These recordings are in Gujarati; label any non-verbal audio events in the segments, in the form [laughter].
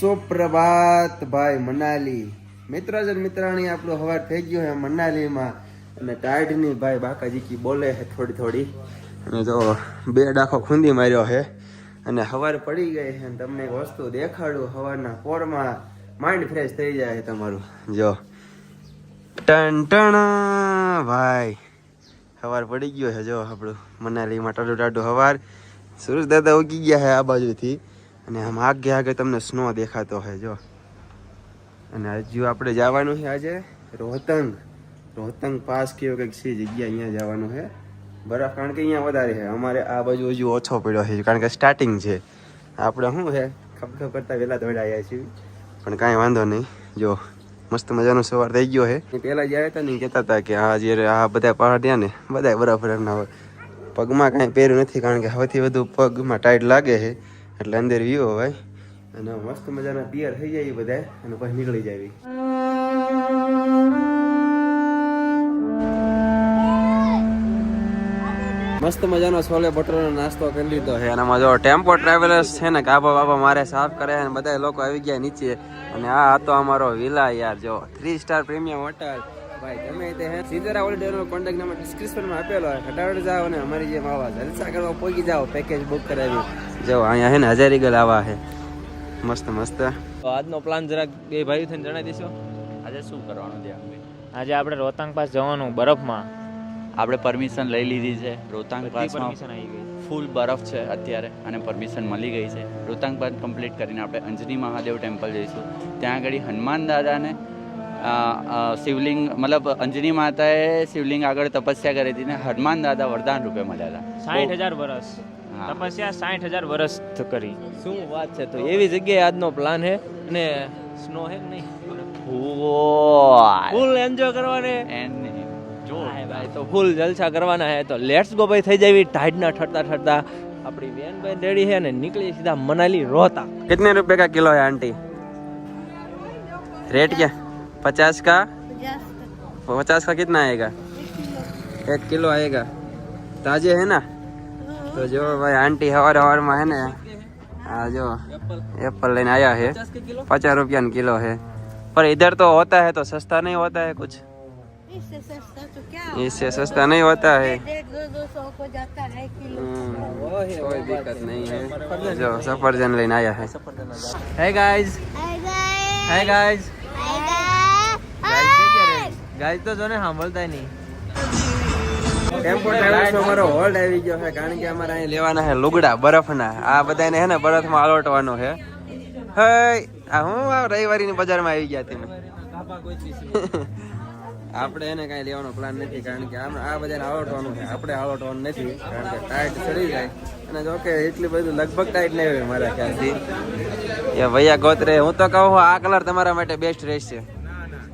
સુપ્રભાત ભાઈ મનાલી. મિત્રજન મિત્રાણી, આપણું હવાર થઈ ગયું છે મનાલીમાં. અને ટાઢની ભાઈ બાકાજીકી બોલે છે થોડી થોડી. અને જો બે ડાખો ખૂંદી માર્યો છે અને હવાર પડી ગઈ છે અને તમને એક વસ્તુ દેખાડું, હવારના પોરમાં. માઇન્ડ ફ્રેશ થઈ જાય તમારું. જો. ટણ ટણ ભાઈ. હવાર પડી ગયો છે જો આપણું મનાલીમાં ટાઢું ટાઢું હવાર. સુરેશ દાદા ઉગી ગયા છે આ બાજુથી. અને આમ આગે આગે તમને સ્નો દેખાતો હોય, જો. અને હજુ આપણે જવાનું છે આજે રોહતંગ. રોહતંગ પાસ કેવો કંઈક છે, જગ્યા અહીંયા જવાનું છે. બરફ કારણ કે અહીંયા વધારે છે. અમારે આ બાજુ હજુ ઓછો પડ્યો છે, કારણ કે સ્ટાર્ટિંગ છે. આપણે શું છે, ખપખપ કરતાં વહેલા દોડાયા છીએ. પણ કાંઈ વાંધો નહીં. જો, મસ્ત મજાનો સવાર થઈ ગયો છે. પહેલાં જ્યારે હતા ને કહેતા હતા કે આ જે આ બધા પહાડ ત્યાં ને બધા બરફ બરફના હોય પગમાં કાંઈ પહેર્યું નથી, કારણ કે સૌથી વધુ પગમાં ટાઈટ લાગે છે. એટલે અંદર વ્યૂ ભાઈ અને મસ્ત મજાના પિયર થઈ જાય બધા અને પછી નીકળી જાય મસ્ત મજાનો છોલે બટરનો નાસ્તો કરી લીધો છે. અને જો ટેમ્પો ટ્રાવેલર્સ છે ને કાબા બાબા મારે સાફ કરે અને બધા લોકો આવી ગયા નીચે. અને આ હતો અમારો વિલા યાર, જો. થ્રી સ્ટાર પ્રીમિયમ હોટલ ભાઈ તમે તે હે. સીધરા હોલિડેનો કોન્ટેક્ટ નંબર ડિસ્ક્રિપ્શનમાં આપેલો હોય. હટાવડ જાઓ અને અમારી જેમ આવા જલસા કરવા પહોંચી જાઓ. પેકેજ બુક કરાવી. જો અહીંયા હે ને હજારી ગલ આવા છે મસ્ત મસ્ત. તો આજનો પ્લાન જરાક બે ભાઈઓ થઈને જણાવી દેશો. આજે શું કરવાનું ત્યાં? આજે આપણે રોહતાંગ પાસ જવાનું બરફમાં. આપણે પરમિશન લઈ લીધી છે. રોહતાંગ પાસમાં ગઈ. ફૂલ બરફ છે અત્યારે અને પરમિશન મળી ગઈ છે. રોહતાંગ પાસ કમ્પ્લીટ કરીને આપણે અંજની મહાદેવ ટેમ્પલ જઈશું. ત્યાં આગળ હનુમાન દાદાને શિવલિંગ મતલબ અંજની માતાએ શિવલિંગ આગળ તપસ્યા કરી હતી ને હનુમાન દાદા વરદાન રૂપે મળ્યા હતા. સાઠ હજાર વર્ષ. તપસ્યા સાઠ હજાર વર્ષ કરી શું વાત છે તો એવી જગ્યાએ આજનો પ્લાન છે અને સ્નો છે કે નહીં ફૂલ ફૂલ એન્જોય કરવાને એને જો હા ભાઈ તો ફૂલ જલસા કરવાના છે તો લેટ્સ ગો ભાઈ થઈ જાય ટાઈડના ઠરતા ઠરતા આપણી બેન ભાઈ રેડી છે ને નીકળી સીધા મનાલી રોહતા कितने रुपए का किलो है आंटी रेट क्या पचास का पचास का कितना आएगा एक किलो आएगा ताजे है ना तो जो भाई आंटी हवर हवर में है ना हाँ जो एप्पल लेने आया है पचास रुपया न किलो है पर इधर तो होता है तो सस्ता नहीं होता है कुछ इससे सस्ता तो क्या इससे सस्ता नहीं होता है डेढ़ दो दो सौ को जाता है किलो हम्म, कोई दिक्कत नहीं है जो सफरजन लेने आया है hey guys hey guys guys તો જો ને સાંભળતા નહીં ટેમ્પો હોલ્ડ આવી ગયો છે, કારણ કે અમારે અહીં લેવાના છે લુગડા, બરફના. આ બધાને હે બરફમાં આલોટવાનો છે. હે આ હું રવિવારીની બજારમાં આવી ગયા તમે? [laughs] આપણે એને કાંઈ લેવાનો પ્લાન નથી, કારણ કે આમ આ બધાને આલોટવાનું છે. આપણે આલોટવાનું નથી, કારણ કે ટાઈટ ચડી જાય. અને જો કે એટલી બધું લગભગ ટાઈટ નહીં હોય મારા ખ્યાલથી. એ ભૈયા ગોતરે, હું તો કહું, આ કલર તમારા માટે બેસ્ટ રહેશે.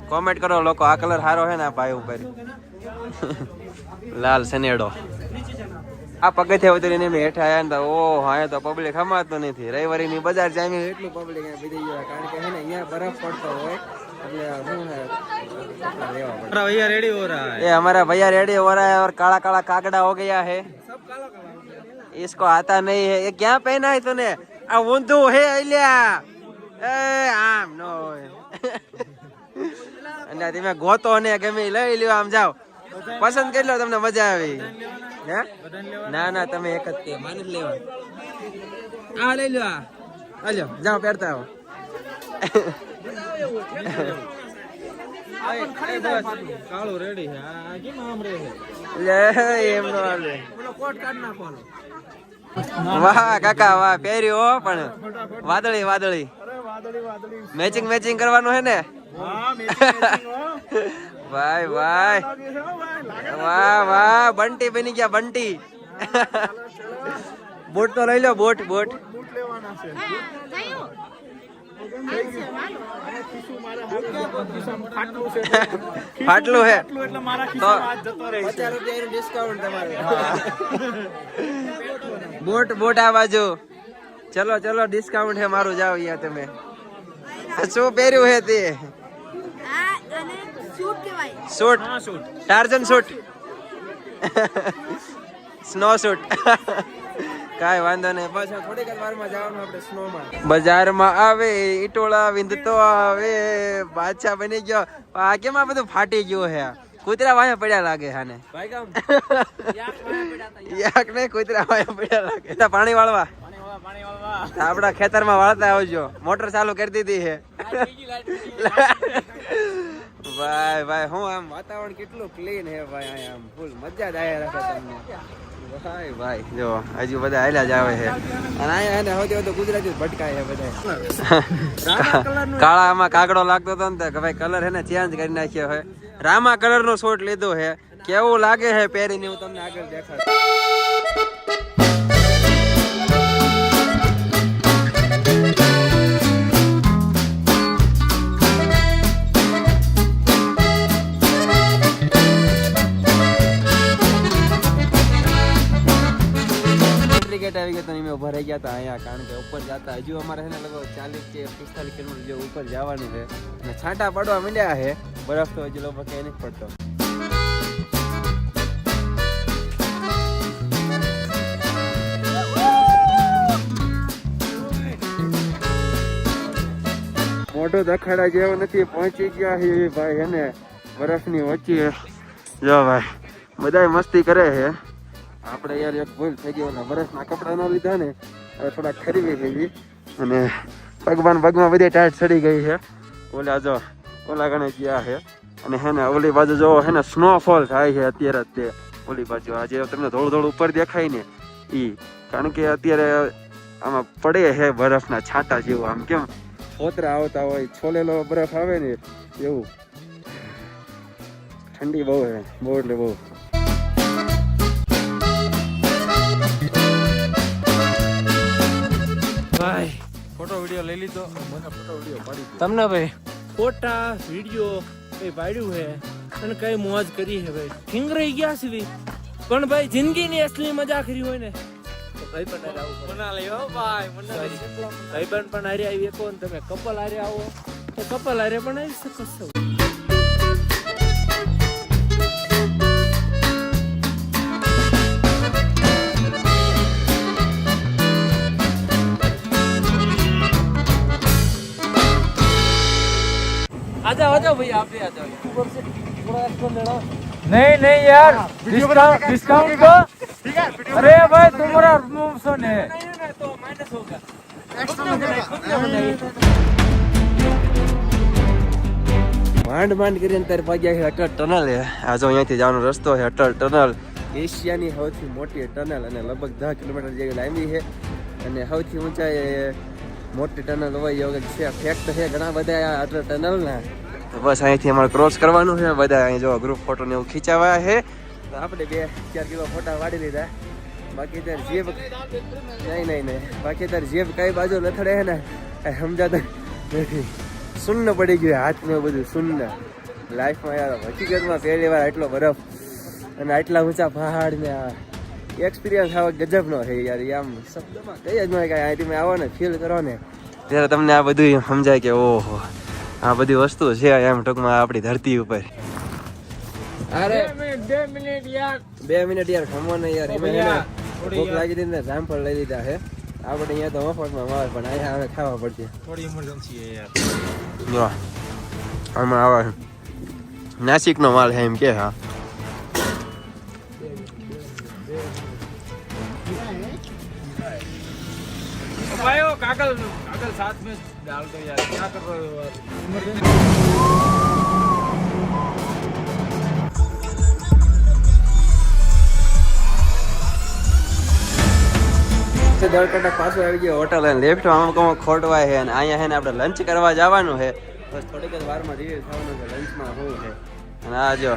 કોમેન્ટ કરો, લોકો, આ કલર સારો છે ને આ ભાઈ ઉપર? [laughs] લાલ સનેડો આ પગથિયા ઉતરીને એમ હેઠા આવ્યા ને તો ઓ હા તો પબ્લિક હમાતું નથી રવિવારીની બજાર જામી એટલું પબ્લિક અહીંયા પીધી ગયું કારણ કે હે ને અહીંયા બરફ પડતો હોય એટલે શું હે કપડાં લેવા પડે ભૈયા રેડી હો રહા ये हमारा भैया रेडी हो रहा है और काला काला कागड़ा हो गया है इसको आता नहीं है ये क्या पहना है तूने आ ऊंधू है अलिया ए आम नो [laughs] અને તમે ગોતો ને ગમે ઈ લઈ લ્યો આમ જાઓ પસંદ કરી તમને મજા આવી? હે? ના ના તમે એક જ તે માની લેવા આ લઈ લો આ. જાઓ પહેરતા આવો. કાળું રેડી છે. કેમ આમ રહે લે એમ નો વાહ કાકા વાહ પહેર્યું પણ વાદળી વાદળી. મેચિંગ મેચિંગ કરવાનું હે ને? [laughs] ભાઈ ભાઈ. વાહ વાહ, બંટી બની ગયા, બંટી. બોટ તો લઈ લો, બોટ બોટ. ફાટલું હે બોટ બોટ આ બાજુ. ચલો ચલો ડિસ્કાઉન્ટ હે મારું. જાવ અહીંયા તમે. શું પહેર્યું હે તે? સૂટ કહેવાય. Shoot. Tarzan shoot. Snow shoot. કાંઈ વાંધો નહીં. બસ થોડીક જ વારમાં જવાનું આપણે સ્નોમાં. બજારમાં આવે ઈટોળા વિંધતો આવે. બાદશાહ બની ગયો. આ કેમ આ બધું ફાટી ગયું હે? કૂતરા વાયા પડ્યા લાગે હાને. યાક ને કૂતરા વાયા પડ્યા લાગે. તા પાણી વાળવા. આપડા આપણા ખેતરમાં વાળતા આવજો. મોટર ચાલુ કરી દીધી હે. ભાઈ ભાઈ હું આમ વાતાવરણ કેટલું ક્લીન હે ભાઈ અહીંયા આમ ફૂલ મજા જ આવ્યા રાખે તમને. ભાઈ ભાઈ જો હજુ બધા હાલ્યા જ આવે છે. અને અહીંયા એને વધુ ગુજરાતી જ ભટકાય છે બધા. [laughs] કાળામાં કાગડો લાગતો હતો ને કે ભાઈ કલર હે ને ચેન્જ કરી નાખ્યો છે. રામા કલર નો શોટ લીધો છે. કેવું લાગે છે પહેરીને હું તમને આગળ દેખાડું. રહી ગયા હતા અહીંયા, કારણ કે ઉપર જતા હજુ અમારે છે ને લગભગ ચાલીસ કે પિસ્તાલીસ કિલોમીટર જેવું ઉપર જવાનું છે. અને છાંટા પડવા માંડ્યા છે, બરફ તો હજુ લગભગ કઈ નથી પડતો. મોટો દખાડા જેવો નથી, પહોંચી ગયા છે ભાઈ એને બરફની વચ્ચે. જો ભાઈ, બધાય મસ્તી કરે છે. આપણે યાર એક ભૂલ થઈ ગયો ને વરસના કપડા ન લીધા ને, હવે થોડા ખરીદી થઈ ગઈ અને પગમાં ને પગમાં બધી ટાઈટ ચડી ગઈ છે. ઓલા જો, ઓલા ગણે ગયા છે. અને હે ને, ઓલી બાજુ જો હે ને સ્નોફોલ થાય છે અત્યારે તે. ઓલી બાજુ આજે તમને થોડું થોડું ઉપર દેખાય ને એ કારણ કે અત્યારે આમાં પડે છે બરફના છાંટા જેવું આમ કેમ? ફોતરા આવતા હોય, છોલેલો બરફ આવે ને, એવું. ઠંડી બહુ છે, બહુ એટલે બહુ. વીડિયો લઈ લીધો. તમને ભાઈ? ફોટા વીડિયો કઈ પાડ્યું હે અને કઈ મોજ કરી હે ભાઈ. ઠીંગરાઈ ગયા છે ભાઈ. પણ ભાઈ જિંદગીની અસલી મજા કરી હોય ને. તો ભાઈ પણ હારે આવું મના લઈ હો ભાઈ મના Sorry. ભાઈબંધ પણ હારે આવી શકો ને તમે કપલ હારે આવો. તો કપલ હારે પણ આવી શકો છો. आजा आजा भैया आप भी आ जाओ ऊपर से थोड़ा एक्स्ट्रा लेना नहीं नहीं यार डिस्काउंट डिस्काउंट को अरे भाई तुम्हारा मुंह सुने तो माइनस होगा માંડ માંડ કરીને તારે પગ્યા છે અટલ ટનલ છે આ જો અહીંયાથી જવાનો રસ્તો છે અટલ ટનલ એશિયાની સૌથી મોટી ટનલ અને લગભગ દસ કિલોમીટર જેવી લાંબી છે અને સૌથી ઊંચાઈ મોટી ટનલ હોય એવું કંઈક છે. ફેક્ટ છે ઘણા બધા આ ટનલ ને તો બસ અહીંથી અમારે ક્રોસ કરવાનું છે. બધા અહીં જો ગ્રુપ ફોટો ને એવું ખીચાવા છે. તો આપણે બે ચાર કિલો ફોટા વાડી લીધા. બાકી ત્યારે જીભ નહીં નહીં નહીં. બાકી ત્યારે જીભ કઈ બાજુ લથડે છે ને એ સમજાતા નથી. શૂન્ય પડી ગયું હાથમાં બધું શૂન્ય. લાઈફમાં યાર હકીકતમાં પહેલી વાર આટલો બરફ અને આટલા ઊંચા પહાડ ને આ એક્સપિરિયન્સ આવા ગજબનો છે યાર આમ શબ્દમાં કઈ જ ન કાંઈ અહીંથી મેં આવો ને ફીલ કરો ને. ત્યારે તમને આ બધું સમજાય કે ઓહો આ બધી વસ્તુ છે એમ ટૂંકમાં આપણી ધરતી ઉપર. અરે બે મિનિટ યાર બે મિનિટ યાર ખમો ને યાર ભૂખ લાગી હતી ને જામફળ લઈ લીધા છે. આપણે અહીંયા તો મફતમાં મળે પણ અહીંયા આવે ખાવા પડશે. થોડી ઇમરજન્સી છે યાર. જો આમાં આવે નાસિકનો માલ છે એમ કે હા. भाई वो कागल कागल साथ में डाल दो यार क्या कर रहे हो यार इमरजेंसी દર કલાક પાછું આવી ગયો હોટલ અને લેફ્ટ અમુક અમુક ખોટવાય છે અને અહીંયા છે ને આપણે લંચ કરવા જવાનું છે બસ થોડીક જ વારમાં રિવ્યુ થવાનું છે લંચમાં શું છે અને આ જો